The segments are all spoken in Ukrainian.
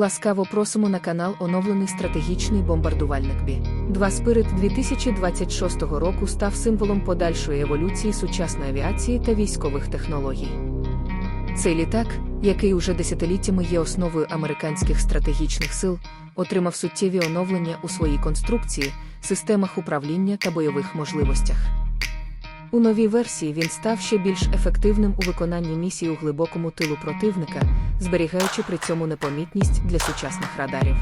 Ласкаво просимо на канал оновлений стратегічний бомбардувальник Бі. 2 Spirit 2026 року став символом подальшої еволюції сучасної авіації та військових технологій. Цей літак, який уже десятиліттями є основою американських стратегічних сил, отримав суттєві оновлення у своїй конструкції, системах управління та бойових можливостях. У новій версії він став ще більш ефективним у виконанні місій у глибокому тилу противника, зберігаючи при цьому непомітність для сучасних радарів.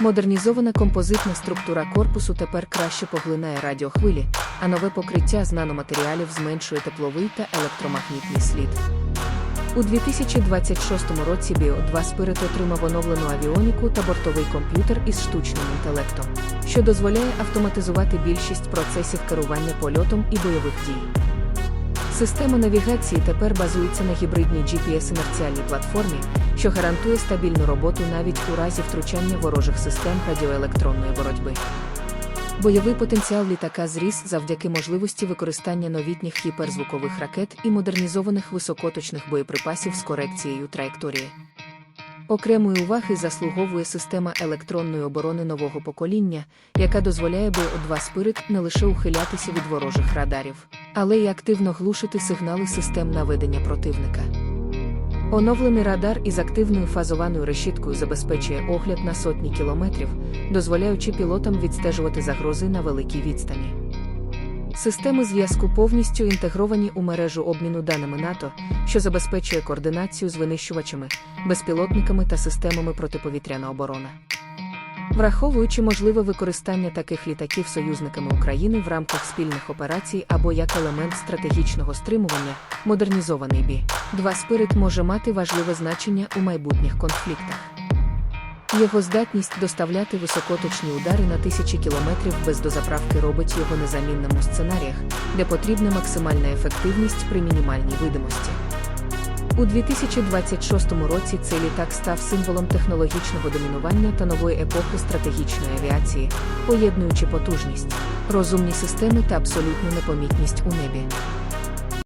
Модернізована композитна структура корпусу тепер краще поглинає радіохвилі, а нове покриття з наноматеріалів зменшує тепловий та електромагнітний слід. У 2026 році Bio 2 Spirit отримав оновлену авіоніку та бортовий комп'ютер із штучним інтелектом, що дозволяє автоматизувати більшість процесів керування польотом і бойових дій. Система навігації тепер базується на гібридній GPS-інерціальній платформі, що гарантує стабільну роботу навіть у разі втручання ворожих систем радіоелектронної боротьби. Бойовий потенціал літака зріс завдяки можливості використання новітніх гіперзвукових ракет і модернізованих високоточних боєприпасів з корекцією траєкторії. Окремої уваги заслуговує система електронної оборони нового покоління, яка дозволяє БО-2 Spirit не лише ухилятися від ворожих радарів, але й активно глушити сигнали систем наведення противника. Оновлений радар із активною фазованою решіткою забезпечує огляд на сотні кілометрів, дозволяючи пілотам відстежувати загрози на великій відстані. Системи зв'язку повністю інтегровані у мережу обміну даними НАТО, що забезпечує координацію з винищувачами, безпілотниками та системами протиповітряна оборона. Враховуючи можливе використання таких літаків союзниками України в рамках спільних операцій або як елемент стратегічного стримування, модернізований бі 2 Spirit може мати важливе значення у майбутніх конфліктах. Його здатність доставляти високоточні удари на тисячі кілометрів без дозаправки робить його незамінним у сценаріях, де потрібна максимальна ефективність при мінімальній видимості. У 2026 році цей літак став символом технологічного домінування та нової епохи стратегічної авіації, поєднуючи потужність, розумні системи та абсолютну непомітність у небі.